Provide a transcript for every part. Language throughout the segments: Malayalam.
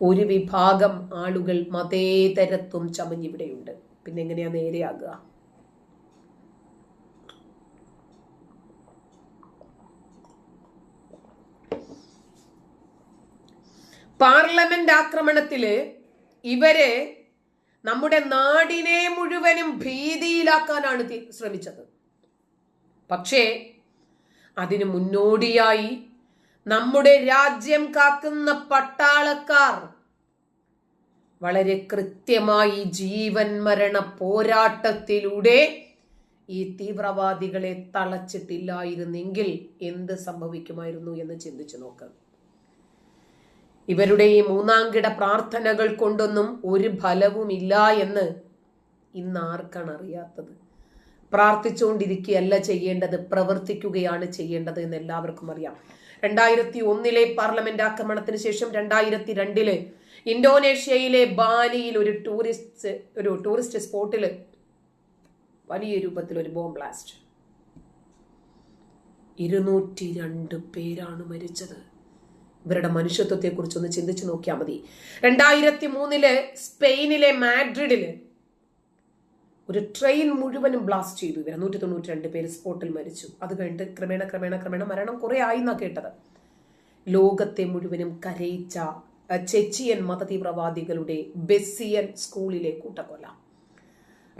ഒരു വിഭാഗം ആളുകൾ മതേതരത്വം ചമഞ്ഞിവിടെയുണ്ട് പിന്നെ എങ്ങനെയാ നേരെയാകുക? പാർലമെന്റ് ആക്രമണത്തിൽ ഇവരെ നമ്മുടെ നാടിനെ മുഴുവനും ഭീതിയിലാക്കാനാണ് ശ്രമിച്ചത്. പക്ഷേ അതിന് മുന്നോടിയായി നമ്മുടെ രാജ്യം കാക്കുന്ന പട്ടാളക്കാർ. വളരെ കൃത്യമായി ജീവൻ മരണ പോരാട്ടത്തിലൂടെ ഈ തീവ്രവാദികളെ തളച്ചിട്ടില്ലായിരുന്നെങ്കിൽ എന്ത് സംഭവിക്കുമായിരുന്നു എന്ന് ചിന്തിച്ചു നോക്കാം. ഇവരുടെ ഈ മൂന്നാംകിട പ്രാർത്ഥനകൾ കൊണ്ടൊന്നും ഒരു ഫലവുമില്ല എന്ന് ഇന്ന് ആർക്കാണ് അറിയാത്തത്? പ്രാർത്ഥിച്ചുകൊണ്ടിരിക്കുകയല്ല ചെയ്യേണ്ടത് പ്രവർത്തിക്കുകയാണ് ചെയ്യേണ്ടത് എന്ന് എല്ലാവർക്കും അറിയാം. രണ്ടായിരത്തി ഒന്നിലെ പാർലമെന്റ് ആക്രമണത്തിന് ശേഷം രണ്ടായിരത്തി രണ്ടിൽ ഇന്തോനേഷ്യയിലെ ബാലിയിൽ ഒരു ടൂറിസ്റ്റ് ഒരു ടൂറിസ്റ്റ് സ്പോട്ടിൽ വലിയ രൂപത്തിൽ ഒരു ബോംബ് ബ്ലാസ്റ്റ് ഇരുന്നൂറ്റി രണ്ട് പേരാണ് മരിച്ചത്. ഇവരുടെ മനുഷ്യത്വത്തെക്കുറിച്ച് ഒന്ന് ചിന്തിച്ചു നോക്കിയാൽ മതി. രണ്ടായിരത്തി മൂന്നിൽ സ്പെയിനിലെ മാഡ്രിഡിൽ ഒരു ട്രെയിൻ മുഴുവനും ബ്ലാസ്റ്റ് ചെയ്തു ഇവർ നൂറ്റി തൊണ്ണൂറ്റി രണ്ട് പേര് സ്പോട്ടിൽ മരിച്ചു. അത് കഴിഞ്ഞിട്ട് ക്രമേണ ക്രമേണ ക്രമേണ മരണം കുറെ ആയി എന്നാ കേട്ടത്. ലോകത്തെ മുഴുവനും കരയിച്ച ചെച്ചിയൻ മതതീവ്രവാദികളുടെ ബെസ്സിയൻ സ്കൂളിലെ കൂട്ടക്കൊല.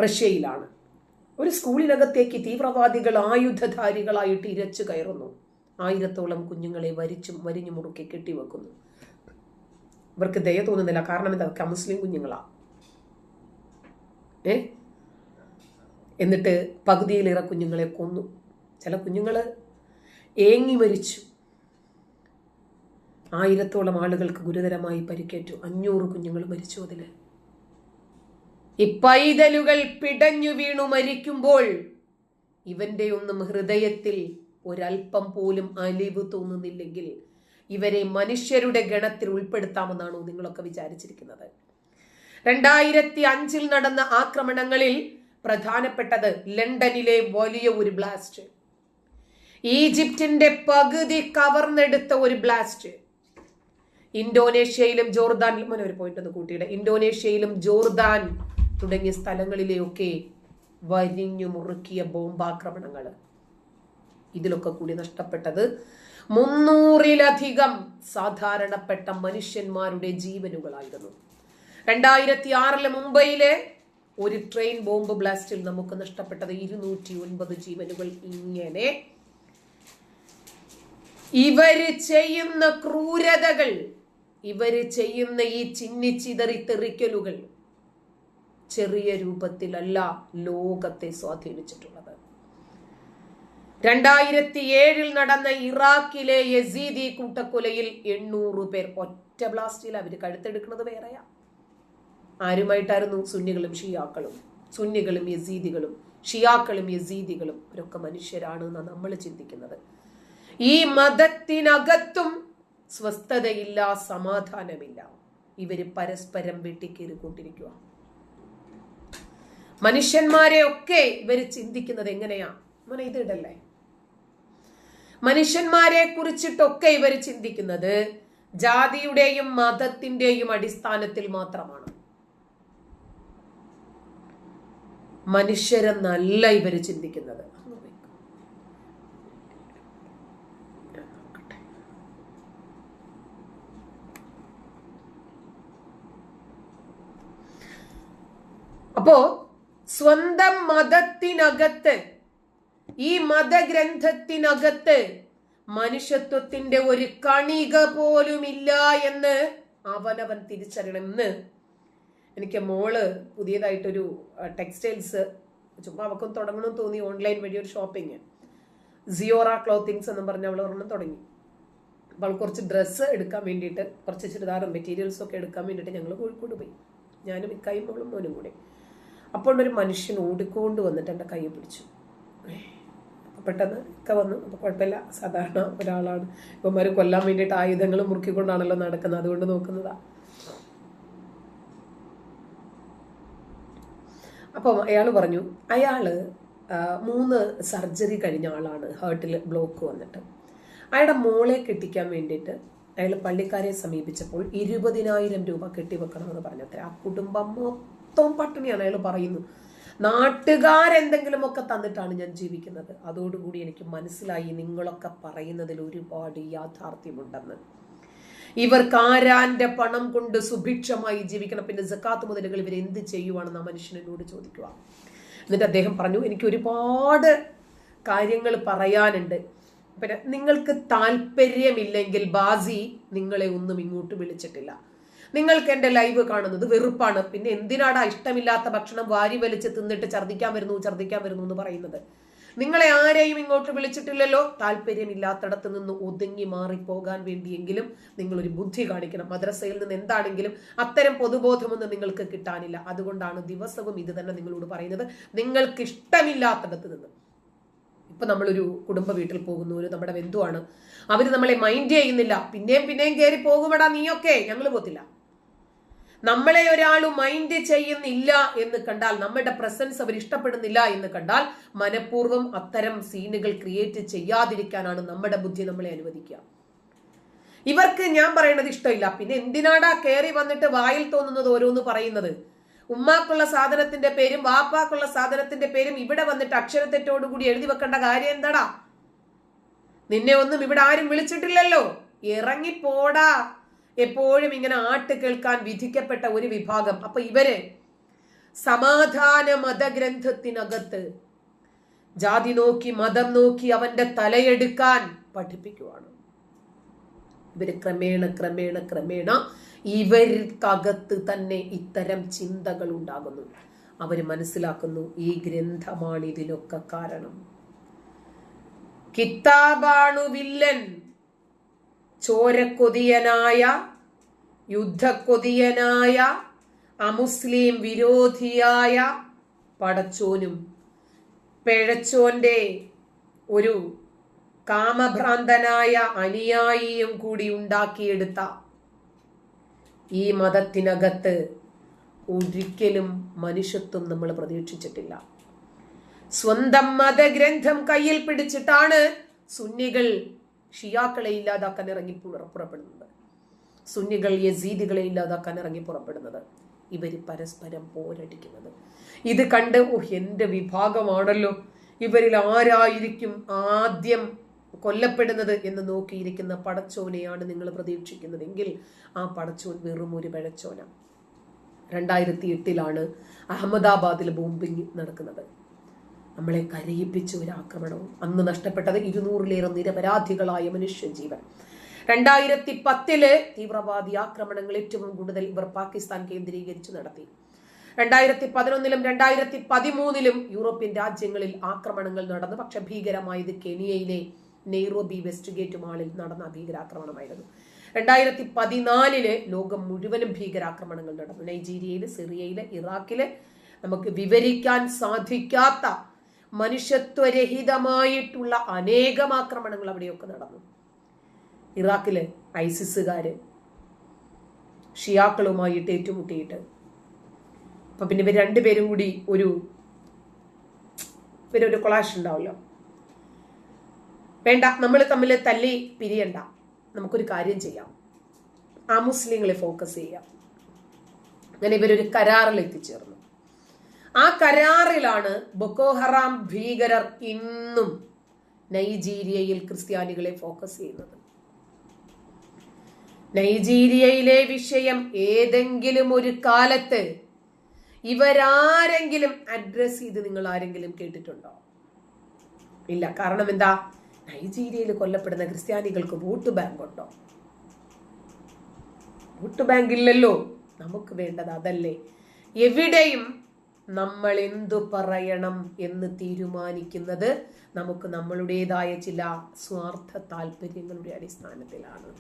റഷ്യയിലാണ്. ഒരു സ്കൂളിനകത്തേക്ക് തീവ്രവാദികൾ ആയുധധാരികളായിട്ട് ഇരച്ചു കയറുന്നു. ആയിരത്തോളം കുഞ്ഞുങ്ങളെ വരിച്ചും വരിഞ്ഞു മുറുക്കി കെട്ടിവെക്കുന്നു. ഇവർക്ക് ദയ തോന്നുന്നില്ല. കാരണം ഇതൊക്കെ മുസ്ലിം കുഞ്ഞുങ്ങളാ. ഏ? എന്നിട്ട് പകുതിയിലേറെ കുഞ്ഞുങ്ങളെ കൊന്നു. ചില കുഞ്ഞുങ്ങൾ ഏങ്ങി മരിച്ചു. ആയിരത്തോളം ആളുകൾക്ക് ഗുരുതരമായി പരിക്കേറ്റു. അഞ്ഞൂറ് കുഞ്ഞുങ്ങൾ മരിച്ചു അതിൽ ഈ പൈതലുകൾ പിടഞ്ഞു വീണു മരിക്കുമ്പോൾ ഇവന്റെ ഒന്നും ഹൃദയത്തിൽ ഒരൽപ്പം പോലും അലിവ് തോന്നുന്നില്ലെങ്കിൽ ഇവരെ മനുഷ്യരുടെ ഗണത്തിൽ ഉൾപ്പെടുത്താമെന്നാണോ നിങ്ങളൊക്കെ വിചാരിച്ചിരിക്കുന്നത്? രണ്ടായിരത്തി അഞ്ചിൽ നടന്ന ആക്രമണങ്ങളിൽ പ്രധാനപ്പെട്ടത് ലണ്ടനിലെ വലിയ ഒരു ബ്ലാസ്റ്റ് ഈജിപ്തിന്റെ പകുതി കവർന്നെടുത്ത ഒരു ബ്ലാസ്റ്റ് ഇന്തോനേഷ്യയിലും ജോർദാനിലും മോനെ ഒരു പോയിന്റ് ഒന്ന് കൂട്ടിയിടെ. ഇന്തോനേഷ്യയിലും ജോർദാൻ തുടങ്ങിയ സ്ഥലങ്ങളിലെയൊക്കെ വരിഞ്ഞു മുറുക്കിയ ബോംബാക്രമണങ്ങൾ ഇതിലൊക്കെ കൂടി നഷ്ടപ്പെട്ടത് മുന്നൂറിലധികം സാധാരണപ്പെട്ട മനുഷ്യന്മാരുടെ ജീവനുകളായിരുന്നു. രണ്ടായിരത്തി ആറിൽ മുംബൈയിലെ ഒരു ട്രെയിൻ ബോംബ് ബ്ലാസ്റ്റിൽ നമുക്ക് നഷ്ടപ്പെട്ടത് ഇരുന്നൂറ്റി ഒൻപത് ജീവനുകൾ ഇങ്ങനെ. ഇവർ ചെയ്യുന്ന ക്രൂരതകൾ ഇവർ ചെയ്യുന്ന ഈ ചിന്നിച്ചിതറി തെറിക്കലുകൾ ചെറിയ രൂപത്തിലല്ല ലോകത്തെ സ്വാധീനിച്ചിട്ടുള്ളത്. രണ്ടായിരത്തി ഏഴിൽ നടന്ന ഇറാഖിലെ യസീദി കൂട്ടക്കൊലയിൽ എണ്ണൂറ് പേർ ഒറ്റ ബ്ലാസ്റ്റിൽ അവർ കഴുത്തെടുക്കുന്നത് വേറെയാ. ആരുമായിട്ടായിരുന്നു സുന്നികളും ഷിയാക്കളും? സുന്നികളും യസീദികളും ഷിയാക്കളും യസീദികളും അവരൊക്കെ മനുഷ്യരാണ് എന്നാണ് നമ്മൾ ചിന്തിക്കുന്നത്. ഈ മതത്തിനകത്തും സ്വസ്ഥതയില്ല സമാധാനമില്ല. ഇവർ പരസ്പരം വെട്ടിക്കേറിക്കൊണ്ടിരിക്കുക മനുഷ്യന്മാരെ ഒക്കെ ഇവർ ചിന്തിക്കുന്നത് എങ്ങനെയാ? മോനെ ഇത് ഇടല്ലേ? മനുഷ്യന്മാരെ കുറിച്ചിട്ടൊക്കെ ഇവർ ചിന്തിക്കുന്നത് ജാതിയുടെയും മതത്തിന്റെയും അടിസ്ഥാനത്തിൽ മാത്രമാണ്. മനുഷ്യരെന്നല്ല ഇവർ ചിന്തിക്കുന്നത്. അപ്പോ സ്വന്തം മതത്തിനകത്ത് ഈ മതഗ്രന്ഥത്തിനകത്ത് മനുഷ്യത്വത്തിന്റെ ഒരു കണിക പോലുമില്ല എന്ന് അവനവൻ തിരിച്ചറിയണം ഇന്ന് എനിക്ക് മോൾ പുതിയതായിട്ടൊരു ടെക്സ്റ്റൈൽസ് ചുമ്മാ അവക്കും തുടങ്ങണമെന്ന് തോന്നി ഓൺലൈൻ വഴി ഒരു ഷോപ്പിംഗ് സിയോറ ക്ലോത്തിങ്സ് എന്നും പറഞ്ഞ അവൾ ഒരെണ്ണം തുടങ്ങി. അപ്പോൾ അവൾ കുറച്ച് ഡ്രസ്സ് എടുക്കാൻ വേണ്ടിയിട്ട് കുറച്ച് മെറ്റീരിയൽസ് ഒക്കെ എടുക്കാൻ വേണ്ടിയിട്ട് ഞങ്ങൾ കോഴിക്കോട് പോയി. ഞാനും ഇക്കായും മോളും മോനും കൂടെ. അപ്പോൾ ഒരു മനുഷ്യൻ ഓടിക്കൊണ്ട് വന്നിട്ട് എന്റെ കൈ പിടിച്ചു. പെട്ടെന്ന് ഒക്കെ വന്നു. അപ്പോൾ കുഴപ്പമില്ല. സാധാരണ ഒരാളാണ്. ഇവന്മാർ കൊല്ലാൻ വേണ്ടിയിട്ട് ആയുധങ്ങൾ മുറുക്കിക്കൊണ്ടാണല്ലോ നടക്കുന്നത്. അതുകൊണ്ട് നോക്കുന്നതാ. അപ്പം അയാൾ പറഞ്ഞു അയാൾ മൂന്ന് സർജറി കഴിഞ്ഞ ആളാണ് ഹേർട്ടിൽ ബ്ലോക്ക് വന്നിട്ട്. അയാളുടെ മോളെ കെട്ടിക്കാൻ വേണ്ടിയിട്ട് അയാൾ പള്ളിക്കാരെ സമീപിച്ചപ്പോൾ ഇരുപതിനായിരം രൂപ കെട്ടിവെക്കണമെന്ന് പറഞ്ഞത്ര ആ കുടുംബം മൊത്തം പട്ടിണിയാണ് അയാൾ പറയുന്നു. നാട്ടുകാരെന്തെങ്കിലുമൊക്കെ തന്നിട്ടാണ് ഞാൻ ജീവിക്കുന്നത്. അതോടുകൂടി എനിക്ക് മനസ്സിലായി നിങ്ങളൊക്കെ പറയുന്നതിൽ ഒരുപാട് യാഥാർത്ഥ്യമുണ്ടെന്ന്. ഇവർക്ക് കാരാന്റെ പണം കൊണ്ട് സുഭിക്ഷമായി ജീവിക്കണം? പിന്നെ ജക്കാത്ത് മുതലുകൾ ഇവർ എന്ത് ചെയ്യുവാണെന്ന് ആ മനുഷ്യനോട് ചോദിക്കുക എന്നിട്ട് അദ്ദേഹം പറഞ്ഞു എനിക്ക് ഒരുപാട് കാര്യങ്ങൾ പറയാനുണ്ട്. പിന്നെ നിങ്ങൾക്ക് താല്പര്യമില്ലെങ്കിൽ ബാസി നിങ്ങളെ ഒന്നും ഇങ്ങോട്ട് വിളിച്ചിട്ടില്ല. നിങ്ങൾക്ക് എന്റെ ലൈവ് കാണുന്നത് വെറുപ്പാണ്. പിന്നെ എന്തിനാടാ ഇഷ്ടമില്ലാത്ത ഭക്ഷണം വാരി വലിച്ച് തിന്നിട്ട് ഛർദ്ദിക്കാൻ വരുന്നു ഛർദ്ദിക്കാൻ വരുന്നു എന്ന് പറയുന്നത്? നിങ്ങളെ ആരെയും ഇങ്ങോട്ട് വിളിച്ചിട്ടില്ലല്ലോ. താല്പര്യമില്ലാത്തടത്ത് നിന്ന് ഒതുങ്ങി മാറിപ്പോകാൻ വേണ്ടിയെങ്കിലും നിങ്ങളൊരു ബുദ്ധി കാണിക്കണം. മദ്രസയിൽ നിന്ന് എന്താണെങ്കിലും അത്തരം പൊതുബോധമൊന്നും നിങ്ങൾക്ക് കിട്ടാനില്ല. അതുകൊണ്ടാണ് ദിവസവും ഇത് തന്നെ നിങ്ങളോട് പറയുന്നത്. നിങ്ങൾക്ക് ഇഷ്ടമില്ലാത്തടത്ത് നിന്ന്. ഇപ്പൊ നമ്മളൊരു കുടുംബ വീട്ടിൽ പോകുന്നു. ഒരു നമ്മുടെ ബന്ധുവാണ്. അവർ നമ്മളെ മൈൻഡ് ചെയ്യുന്നില്ല. പിന്നെയും പിന്നെയും കയറി പോകുമടാ നീയൊക്കെ. ഞങ്ങൾ പോത്തില്ല. നമ്മളെ ഒരാൾ മൈൻഡ് ചെയ്യുന്നില്ല എന്ന് കണ്ടാൽ നമ്മുടെ പ്രസൻസ് അവർ ഇഷ്ടപ്പെടുന്നില്ല എന്ന് കണ്ടാൽ മനഃപൂർവം അത്തരം സീനുകൾ ക്രിയേറ്റ് ചെയ്യാതിരിക്കാനാണ് നമ്മുടെ ബുദ്ധി നമ്മളെ അനുവദിക്കുക. ഇവർക്ക് ഞാൻ പറയുന്നത് ഇഷ്ടമില്ല. പിന്നെ എന്തിനാടാ കയറി വന്നിട്ട് വായിൽ തോന്നുന്നത് ഓരോന്ന് പറയുന്നത്? ഉമ്മാക്കുള്ള സാധനത്തിന്റെ പേരും വാപ്പാക്കുള്ള സാധനത്തിന്റെ പേരും ഇവിടെ വന്നിട്ട് അക്ഷരത്തെറ്റോടു കൂടി എഴുതി വെക്കേണ്ട കാര്യം എന്താടാ? നിന്നെ ഒന്നും ഇവിടെ ആരും വിളിച്ചിട്ടില്ലല്ലോ. ഇറങ്ങിപ്പോടാ. എപ്പോഴും ഇങ്ങനെ ആട്ട് കേൾക്കാൻ വിധിക്കപ്പെട്ട ഒരു വിഭാഗം. അപ്പൊ ഇവർ സമാധാന മതഗ്രന്ഥത്തിനകത്ത് ജാതി നോക്കി മതം നോക്കി അവന്റെ തലയെടുക്കാൻ പഠിപ്പിക്കുവാണ്. ഇവർ ക്രമേണ ക്രമേണ ക്രമേണ ഇവർക്കകത്ത് തന്നെ ഇത്തരം ചിന്തകൾ ഉണ്ടാകുന്നു. അവർ മനസ്സിലാക്കുന്നു ഈ ഗ്രന്ഥമാണ് ഇതിനൊക്കെ കാരണം. കിതാബാണു വില്ലൻ. ചോരക്കൊതിയനായ യുദ്ധക്കൊതിയനായ അമുസ്ലിം വിരോധിയായ പടച്ചോനും പിഴച്ചോന്റെ ഒരു കാമഭ്രാന്തനായ അനുയായിയും കൂടി ഉണ്ടാക്കിയെടുത്ത ഈ മതത്തിനകത്ത് ഒരിക്കലും മനുഷ്യത്വം നമ്മൾ പ്രതീക്ഷിച്ചിട്ടില്ല. സ്വന്തം മതഗ്രന്ഥം കയ്യിൽ പിടിച്ചിട്ടാണ് സുന്നികൾ ഷിയാക്കളെ ഇല്ലാതാക്കാൻ ഇറങ്ങി പുറപ്പെടുന്നത്. സുന്നികൾ യസീദികളെ ഇല്ലാതാക്കാൻ ഇറങ്ങി പുറപ്പെടുന്നത്. ഇവർ പരസ്പരം പോരടിക്കുന്നത്. ഇത് കണ്ട് ഓഹ് എന്റെ വിഭാഗമാണല്ലോ. ഇവരിൽ ആരായിരിക്കും ആദ്യം കൊല്ലപ്പെടുന്നത് എന്ന് നോക്കിയിരിക്കുന്ന പടച്ചോനെയാണ് നിങ്ങൾ പ്രതീക്ഷിക്കുന്നതെങ്കിൽ ആ പടച്ചോൻ വെറും ഒരു പഴച്ചോന രണ്ടായിരത്തി എട്ടിലാണ് അഹമ്മദാബാദിൽ ബോംബിംഗ് നടക്കുന്നത്. നമ്മളെ കരയിപ്പിച്ച ഒരു ആക്രമണവും അന്ന് നഷ്ടപ്പെട്ടത് ഇരുന്നൂറിലേറെ നിരപരാധികളായ മനുഷ്യജീവൻ. രണ്ടായിരത്തി പത്തിൽ തീവ്രവാദി ആക്രമണങ്ങൾ ഏറ്റവും കൂടുതൽ ഇവർ പാകിസ്ഥാൻ കേന്ദ്രീകരിച്ച് നടത്തി. രണ്ടായിരത്തി പതിനൊന്നിലും രണ്ടായിരത്തി പതിമൂന്നിലും യൂറോപ്യൻ രാജ്യങ്ങളിൽ ആക്രമണങ്ങൾ നടന്നു. പക്ഷെ ഭീകരമായത് കെനിയയിലെ നെയ്റോബി വെസ്റ്റ് ഗേറ്റ് മാളിൽ നടന്ന ഭീകരാക്രമണമായിരുന്നു. രണ്ടായിരത്തി പതിനാലിൽ ലോകം മുഴുവനും ഭീകരാക്രമണങ്ങൾ നടന്നു. നൈജീരിയയിൽ സിറിയയിൽ ഇറാഖിൽ നമുക്ക് വിവരിക്കാൻ സാധിക്കാത്ത മനുഷ്യത്വരഹിതമായിട്ടുള്ള അനേകം ആക്രമണങ്ങൾ അവിടെയൊക്കെ നടന്നു. ഇറാഖിൽ ഐസിസുകാര് ഷിയാക്കളുമായിട്ട് ഏറ്റുമുട്ടിയിട്ട്. അപ്പൊ പിന്നെ ഇവർ രണ്ടുപേരും കൂടി ഒരു ഇവരൊരു കൊളാഷ് ഉണ്ടാവല്ലോ. വേണ്ട നമ്മൾ തമ്മിൽ തല്ലി പിരിയണ്ട. നമുക്കൊരു കാര്യം ചെയ്യാം. ആ മുസ്ലിങ്ങളെ ഫോക്കസ് ചെയ്യാം. അങ്ങനെ ഇവരൊരു കരാറിൽ എത്തിച്ചേർന്നു. ആ കരാറിലാണ് ബൊക്കോ ഹറാം ഭീകരർ ഇന്നും നൈജീരിയയിൽ ക്രിസ്ത്യാനികളെ ഫോക്കസ് ചെയ്യുന്നത്. നൈജീരിയയിലെ വിഷയം ഏതെങ്കിലും ഒരു കാലത്ത് ഇവരാരെങ്കിലും അഡ്രസ് ചെയ്ത് നിങ്ങൾ ആരെങ്കിലും കേട്ടിട്ടുണ്ടോ? ഇല്ല. കാരണം എന്താ? നൈജീരിയയിൽ കൊല്ലപ്പെടുന്ന ക്രിസ്ത്യാനികൾക്ക് വോട്ട് ബാങ്ക് ഉണ്ടോ? വോട്ട് ബാങ്ക് ഇല്ലല്ലോ. നമുക്ക് വേണ്ടത് അതല്ലേ. എവിടെയും നമ്മൾ എന്തു പറയണം എന്ന് തീരുമാനിക്കുന്നത് നമുക്ക് നമ്മളുടേതായ ചില സ്വാർത്ഥ താല്പര്യങ്ങളുടെ അടിസ്ഥാനത്തിലാണ്.